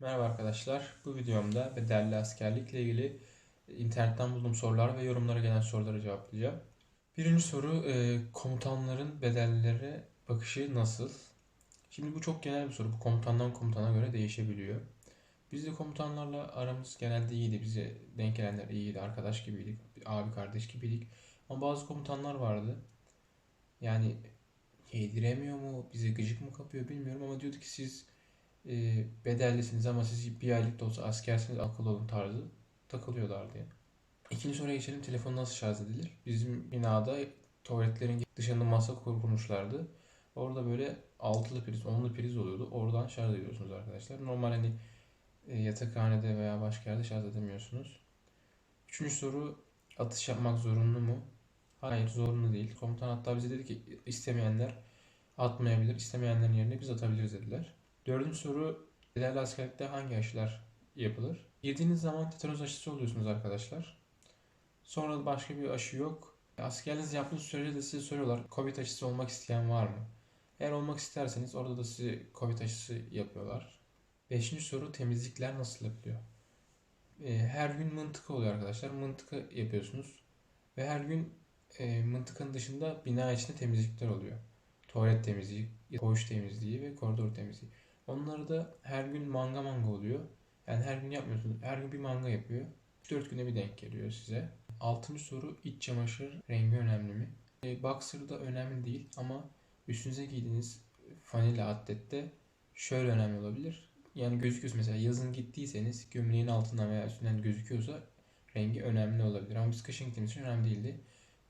Merhaba arkadaşlar. Bu videomda bedelli askerlikle ilgili internetten bulduğum sorular ve yorumlara gelen soruları cevaplayacağım. Birinci soru, e, komutanların bedellilere bakışı nasıl? Şimdi bu çok genel bir soru. Bu komutandan komutana göre değişebiliyor. Biz de komutanlarla aramız genelde iyiydi. Bize denk gelenler iyiydi. Arkadaş gibiydik. Abi kardeş gibiydik. Ama bazı komutanlar vardı. Yani yediremiyor mu? Bize gıcık mı kapıyor bilmiyorum ama diyordu ki siz e, bedellisiniz ama siz bir aylık da olsa askersiniz akıllı olun tarzı takılıyorlardı yani. İkinci soruya geçelim. Telefon nasıl şarj edilir? Bizim binada tuvaletlerin dışında masa kurmuşlardı. Orada böyle altılı priz, onlu priz oluyordu. Oradan şarj ediyorsunuz arkadaşlar. Normal hani e, yatakhanede veya başka yerde şarj edemiyorsunuz. Üçüncü soru atış yapmak zorunlu mu? Hayır zorunlu değil. Komutan hatta bize dedi ki istemeyenler atmayabilir. istemeyenlerin yerine biz atabiliriz dediler. Dördüncü soru bedelli askerlikte hangi aşılar yapılır? Girdiğiniz zaman tetanoz aşısı oluyorsunuz arkadaşlar. Sonra başka bir aşı yok. Askerliğinizi yaptığınız sürece de size soruyorlar Covid aşısı olmak isteyen var mı? Eğer olmak isterseniz orada da size Covid aşısı yapıyorlar. Beşinci soru temizlikler nasıl yapılıyor? E, her gün mıntıka oluyor arkadaşlar. Mıntıka yapıyorsunuz. Ve her gün e, mıntıkanın dışında bina içinde temizlikler oluyor. Tuvalet temizliği, koğuş temizliği ve koridor temizliği. Onları da her gün manga manga oluyor. Yani her gün yapmıyorsunuz. Her gün bir manga yapıyor. 4 güne bir denk geliyor size. Altıncı soru iç çamaşır rengi önemli mi? E, boxer da önemli değil ama üstünüze giydiğiniz fanila atlette şöyle önemli olabilir. Yani gözüküyorsa mesela yazın gittiyseniz gömleğin altından veya üstünden gözüküyorsa rengi önemli olabilir. Ama biz kışın gittiğimiz için önemli değildi.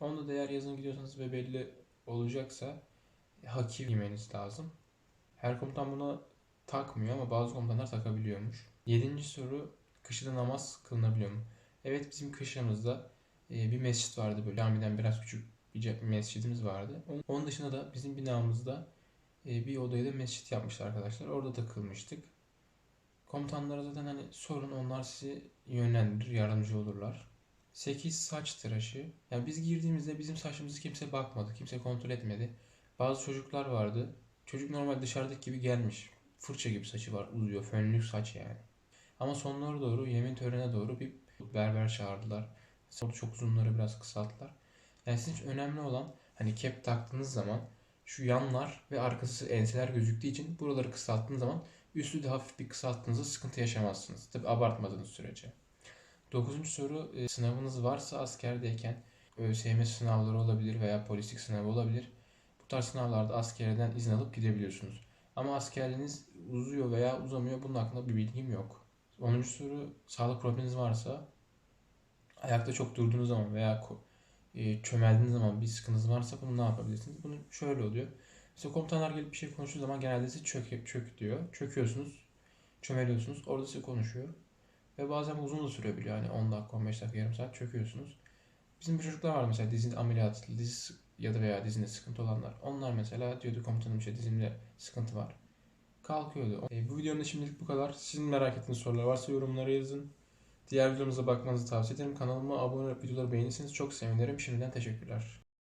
Onda da eğer yazın gidiyorsanız ve belli olacaksa haki giymeniz lazım. Her komutan buna takmıyor ama bazı komutanlar takabiliyormuş. Yedinci soru kışında namaz kılınabiliyor mu? Evet bizim kışlamızda e, bir mescit vardı böyle camiden biraz küçük bir mescidimiz vardı. Onun dışında da bizim binamızda e, bir odaya da mescit yapmışlar arkadaşlar. Orada da kılmıştık. Komutanlara zaten hani sorun onlar sizi yönlendirir, yardımcı olurlar. 8 saç tıraşı. Yani biz girdiğimizde bizim saçımızı kimse bakmadı, kimse kontrol etmedi. Bazı çocuklar vardı. Çocuk normal dışarıdaki gibi gelmiş. Fırça gibi saçı var, uzuyor, fönlük saç yani. Ama sonlara doğru, yemin törenine doğru bir berber çağırdılar. Sonra çok uzunları biraz kısalttılar. Yani sizin için önemli olan hani kep taktığınız zaman şu yanlar ve arkası enseler gözüktüğü için buraları kısalttığınız zaman üstü de hafif bir kısalttığınızda sıkıntı yaşamazsınız. Tabi abartmadığınız sürece. Dokuzuncu soru e, sınavınız varsa askerdeyken ÖSYM sınavları olabilir veya polislik sınavı olabilir. Bu tarz sınavlarda askerden izin alıp gidebiliyorsunuz. Ama askerliğiniz uzuyor veya uzamıyor bunun hakkında bir bilgim yok. 10. soru sağlık probleminiz varsa ayakta çok durduğunuz zaman veya e, çömeldiğiniz zaman bir sıkıntınız varsa bunu ne yapabilirsiniz? Bunu şöyle oluyor. Mesela komutanlar gelip bir şey konuştuğu zaman genelde size çök, çök diyor. Çöküyorsunuz, çömeliyorsunuz. Orada size konuşuyor. Ve bazen uzun da sürebiliyor. Yani 10 dakika, 15 dakika, yarım saat çöküyorsunuz. Bizim bir çocuklar var mesela dizinde ameliyat, dizi ya da veya dizinde sıkıntı olanlar. Onlar mesela diyordu komutanım işte dizimde sıkıntı var. Kalkıyordu. E, bu videonun da şimdilik bu kadar. Sizin merak ettiğiniz sorular varsa yorumlara yazın. Diğer videomuza bakmanızı tavsiye ederim. Kanalıma abone olup videoları beğenirseniz çok sevinirim. Şimdiden teşekkürler.